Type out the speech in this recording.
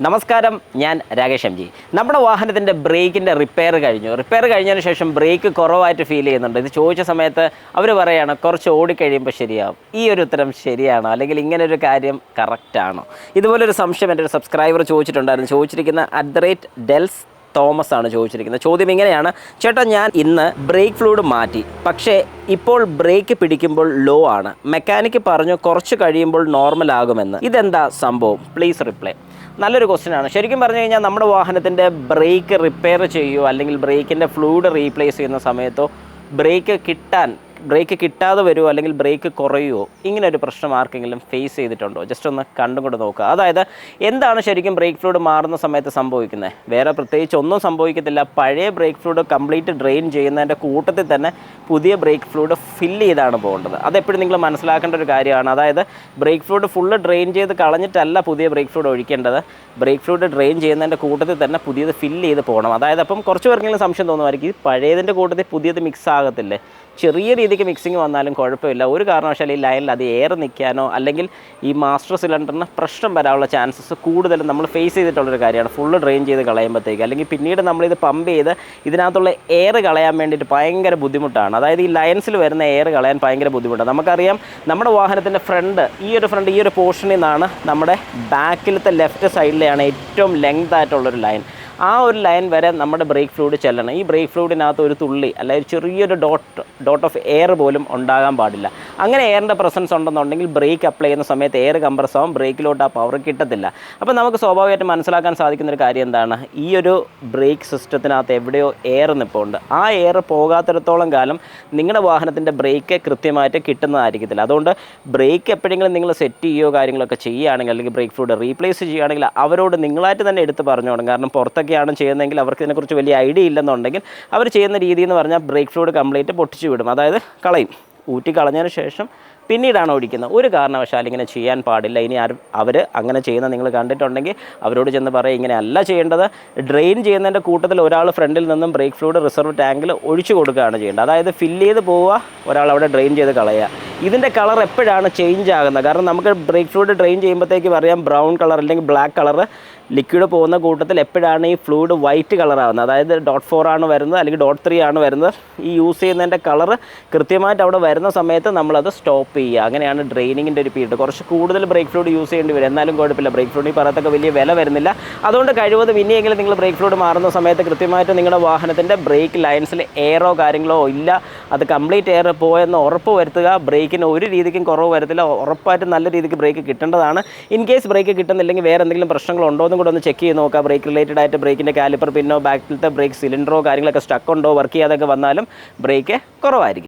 നമസ്കാരം ഞാൻ Rakesh M G. നമ്മുടെ വാഹനത്തിന്റെ ബ്രേക്കിന്റെ റിപ്പയർ കഴിഞ്ഞു. റിപ്പയർ കഴിഞ്ഞതിന് ശേഷം ബ്രേക്ക് കുറവായിട്ട് ഫീൽ ചെയ്യുന്നുണ്ട്. ഇത് ചോദിച്ച സമയത്ത് അവർ പറയുകയാണ് കുറച്ച് ഓടിക്കഴിയുമ്പോൾ ശരിയാവും. ഈ ഒരു ഉത്തരം ശരിയാണോ? അല്ലെങ്കിൽ ഇങ്ങനൊരു കാര്യം കറക്റ്റാണോ ഇതുപോലൊരു സംശയം എന്റെ ഒരു സബ്സ്ക്രൈബർ ചോദിച്ചിട്ടുണ്ടായിരുന്നു. ചോദിച്ചിരിക്കുന്ന at the rate Dels Thomas ആണ് ചോദിച്ചിരിക്കുന്നത്. ചോദ്യം ഇങ്ങനെയാണ്. ചേട്ടാ ഞാൻ ഇന്ന് ബ്രേക്ക് ഫ്ലൂഡ് മാറ്റി. പക്ഷേ ഇപ്പോൾ ബ്രേക്ക് പിടിക്കുമ്പോൾ ലോ ആണ്. മെക്കാനിക്ക് പറഞ്ഞു കുറച്ച് കഴിയുമ്പോൾ നോർമൽ ആകുമെന്ന്. ഇതെന്താ സംഭവം? പ്ലീസ് റിപ്ലൈ നല്ലൊരു ക്വസ്റ്റ്യൻ ആണ്. ശരിക്കും പറഞ്ഞു കഴിഞ്ഞാൽ നമ്മുടെ വാഹനത്തിന്റെ ബ്രേക്ക് റിപ്പയർ ചെയ്യുകയോ അല്ലെങ്കിൽ ബ്രേക്കിന്റെ ഫ്ലൂഡ് റീപ്ലേസ് ചെയ്യുന്ന സമയത്തോ ബ്രേക്ക് കിട്ടാൻ ബ്രേക്ക് കിട്ടാതെ വരുമോ അല്ലെങ്കിൽ ബ്രേക്ക് കുറയുമോ ഇങ്ങനെ ഒരു പ്രശ്നം ആർക്കെങ്കിലും ഫേസ് ചെയ്തിട്ടുണ്ടോ? ജസ്റ്റ് ഒന്ന് കണ്ടും നോക്കുക. അതായത് എന്താണ് ശരിക്കും ബ്രേക്ക് ഫ്ലൂഡ് മാറുന്ന സമയത്ത് സംഭവിക്കുന്നത്? വേറെ പ്രത്യേകിച്ച് ഒന്നും സംഭവിക്കത്തില്ല. പഴയ ബ്രേക്ക് ഫ്ലൂഡ് കംപ്ലീറ്റ് ഡ്രെയിൻ ചെയ്യുന്നതിന്റെ കൂട്ടത്തിൽ തന്നെ പുതിയ ബ്രേക്ക് ഫ്ലൂഡ് ഫില്ല് ചെയ്താണ് പോകേണ്ടത്. അതെപ്പോഴും നിങ്ങൾ മനസ്സിലാക്കേണ്ട ഒരു കാര്യമാണ്. അതായത് ബ്രേക്ക് ഫ്ലൂഡ് ഫുള്ള് ഡ്രെയിൻ ചെയ്ത് കളഞ്ഞിട്ടല്ല പുതിയ ബ്രേക്ക് ഫ്ലൂഡ് ഒഴിക്കേണ്ടത്. ബ്രേക്ക് ഫ്ലൂഡ് ഡ്രെയിൻ ചെയ്യുന്നതിന്റെ കൂട്ടത്തിൽ തന്നെ പുതിയത് ഫില്ല് ചെയ്ത് പോകണം. അതായത് അപ്പം കുറച്ച് പേർക്കെങ്കിലും സംശയം തോന്നുമായിരിക്കും പഴയതിന്റെ കൂട്ടത്തിൽ പുതിയത് മിക്സ് ആകത്തില്ലേ? ചെറിയ രീതിക്ക് മിക്സിങ് വന്നാലും കുഴപ്പമില്ല. ഒരു കാരണവശാലും ഈ ലൈനിൽ അത് ഏറെ നിൽക്കാനോ അല്ലെങ്കിൽ ഈ മാസ്റ്റർ സിലിണ്ടറിന് പ്രശ്നം വരാനുള്ള ചാൻസസ് കൂടുതലും നമ്മൾ ഫേസ് ചെയ്തിട്ടുള്ളൊരു കാര്യമാണ്. ഫുള്ള് ഡ്രെയിൻ ചെയ്ത് കളയുമ്പോഴത്തേക്ക് അല്ലെങ്കിൽ പിന്നീട് നമ്മളിത് പമ്പ് ചെയ്ത് ഇതിനകത്തുള്ള എയർ കളയാൻ വേണ്ടിയിട്ട് ഭയങ്കര ബുദ്ധിമുട്ടാണ്. അതായത് ഈ ലൈൻസിൽ വരുന്ന എയർ കളയാൻ ഭയങ്കര ബുദ്ധിമുട്ടാണ്. നമുക്കറിയാം നമ്മുടെ വാഹനത്തിന്റെ ഫ്രണ്ട് ഈ ഒരു ഫ്രണ്ട് ഈ ഒരു പോർഷനിൽ നിന്നാണ് നമ്മുടെ ബാക്കിലത്തെ ലെഫ്റ്റ് സൈഡിലെയാണ് ഏറ്റവും ലെങ്ത് ആയിട്ടുള്ളൊരു ലൈൻ ആ ഒരു ലൈൻ വരെ നമ്മുടെ ബ്രേക്ക് ഫ്ലൂഡ് ചെല്ലണം. ഈ ബ്രേക്ക് ഫ്ലൂഡിനകത്ത് ഒരു തുള്ളി അല്ലെങ്കിൽ ചെറിയൊരു ഡോട്ട് ഡോട്ട് ഓഫ് എയർ പോലും ഉണ്ടാകാൻ പാടില്ല. അങ്ങനെ എയറിന്റെ പ്രസൻസ് ഉണ്ടെന്നുണ്ടെങ്കിൽ ബ്രേക്ക് അപ്ലൈ ചെയ്യുന്ന സമയത്ത് എയർ കംപ്രസ് ആവും ബ്രേക്കിലോട്ട് ആ പവർ കിട്ടത്തില്ല. അപ്പോൾ നമുക്ക് സ്വാഭാവികമായിട്ട് മനസ്സിലാക്കാൻ സാധിക്കുന്ന ഒരു കാര്യം എന്താണ്? ഈ ഒരു ബ്രേക്ക് സിസ്റ്റത്തിനകത്ത് എവിടെയോ എയർ നിൽപ്പുണ്ട് ആ എയർ പോകാത്തിടത്തോളം കാലം നിങ്ങളുടെ വാഹനത്തിന്റെ ബ്രേക്ക് കൃത്യമായിട്ട് കിട്ടുന്നതായിരിക്കത്തില്ല. അതുകൊണ്ട് ബ്രേക്ക് എപ്പോഴെങ്കിലും നിങ്ങൾ സെറ്റ് ചെയ്യുകയോ കാര്യങ്ങളൊക്കെ ചെയ്യുകയാണെങ്കിൽ അല്ലെങ്കിൽ ബ്രേക്ക് ഫ്ലൂഡ് റീപ്ലേസ് ചെയ്യുകയാണെങ്കിൽ അവരോട് നിങ്ങളായിട്ട് തന്നെ എടുത്ത് പറഞ്ഞോണം കാരണം പുറത്തൊക്കെയാണ് ചെയ്യുന്നതെങ്കിൽ അവർക്ക് ഇതിനെക്കുറിച്ച് വലിയ ഐഡിയ ഇല്ലെന്നുണ്ടെങ്കിൽ അവർ ചെയ്യുന്ന രീതി എന്ന് പറഞ്ഞാൽ ബ്രേക്ക് ഫ്ലൂഡ് കംപ്ലീറ്റ് പൊട്ടിച്ചു വിടും. അതായത് കളയും. ഊറ്റി കളഞ്ഞതിന് ശേഷം പിന്നീടാണ് ഓടിക്കുന്നത്. ഒരു കാരണവശാൽ ഇങ്ങനെ ചെയ്യാൻ പാടില്ല. ഇനി ആരും അവർ അങ്ങനെ ചെയ്യുന്ന നിങ്ങൾ കണ്ടിട്ടുണ്ടെങ്കിൽ അവരോട് ചെന്ന് പറയും ഇങ്ങനെ അല്ല ചെയ്യേണ്ടത്. ഡ്രെയിൻ ചെയ്യുന്നതിന്റെ കൂട്ടത്തിൽ ഒരാൾ ഫ്രണ്ടിൽ നിന്നും ബ്രേക്ക് ഫ്ലൂഡ് റിസർവ് ടാങ്കിൽ ഒഴിച്ചു കൊടുക്കുകയാണ് ചെയ്യേണ്ടത്. അതായത് ഫില്ല് ചെയ്ത് പോവുക ഒരാൾ അവിടെ ഡ്രെയിൻ ചെയ്ത് കളയുക. ഇതിന്റെ കളർ എപ്പോഴാണ് ചേഞ്ച് ആകുന്നത്? കാരണം നമുക്ക് ബ്രേക്ക് ഫ്ലൂഡ് ഡ്രെയിൻ ചെയ്യുമ്പോഴത്തേക്കും അറിയാം ബ്രൗൺ കളർ അല്ലെങ്കിൽ ബ്ലാക്ക് കളർ ലിക്വിഡ് പോകുന്ന കൂട്ടത്തിൽ എപ്പോഴാണ് ഈ ഫ്ലൂയിഡ് വൈറ്റ് കളറാകുന്നത് അതായത് ഡോട്ട് ഫോർ ആണ് വരുന്നത് അല്ലെങ്കിൽ ഡോട്ട് ത്രീ ആണ് വരുന്നത്. ഈ യൂസ് ചെയ്യുന്നതിന്റെ കളർ കൃത്യമായിട്ട് അവിടെ വരുന്ന സമയത്ത് നമ്മളത് സ്റ്റോപ്പ് ചെയ്യുക. അങ്ങനെയാണ് ഡ്രെയിനിങ്ങിന്റെ ഒരു പീരീഡ് കുറച്ച് കൂടുതൽ ബ്രേക്ക് ഫ്ലൂഡ് യൂസ് ചെയ്യേണ്ടി വരും. എന്നാലും കുഴപ്പമില്ല. ബ്രേക്ക് ഫ്ലൂഡ് ഈ പറയത്തൊക്കെ വലിയ വില വരുന്നില്ല. അതുകൊണ്ട് കഴിവതും ഇനിയെങ്കിലും നിങ്ങൾ ബ്രേക്ക് ഫ്ലൂഡ് മാറുന്ന സമയത്ത് കൃത്യമായിട്ട് നിങ്ങളുടെ വാഹനത്തിന്റെ ബ്രേക്ക് ലൈൻസിൽ എയറോ കാര്യങ്ങളോ ഇല്ല. അത് കംപ്ലീറ്റ് എയർ പോയെന്ന് ഉറപ്പ് വരുത്തുക. ബ്രേക്കിന് ഒരു രീതിക്കും കുറവ് വരത്തില്ല. ഉറപ്പായിട്ടും നല്ല രീതിക്ക് ബ്രേക്ക് കിട്ടേണ്ടതാണ്. ഇൻ കേസ് ബ്രേക്ക് കിട്ടുന്നില്ലെങ്കിൽ വേറെ എന്തെങ്കിലും പ്രശ്നങ്ങളുണ്ടോ എന്നും കൂടെ ഒന്ന് ചെക്ക് ചെയ്ത് നോക്കുക. ബ്രേക്ക് റിലേറ്റഡ് ആയിട്ട് ബ്രേക്കിന്റെ കാലിപ്പർ പിന്നോ ബാക്കിലത്തെ ബ്രേക്ക് സിലിണ്ടറോ കാര്യങ്ങളൊക്കെ സ്റ്റക്ക് ഉണ്ടോ വർക്ക് ചെയ്യാതൊക്കെ വന്നാലും ബ്രേക്ക് കുറവായിരിക്കും.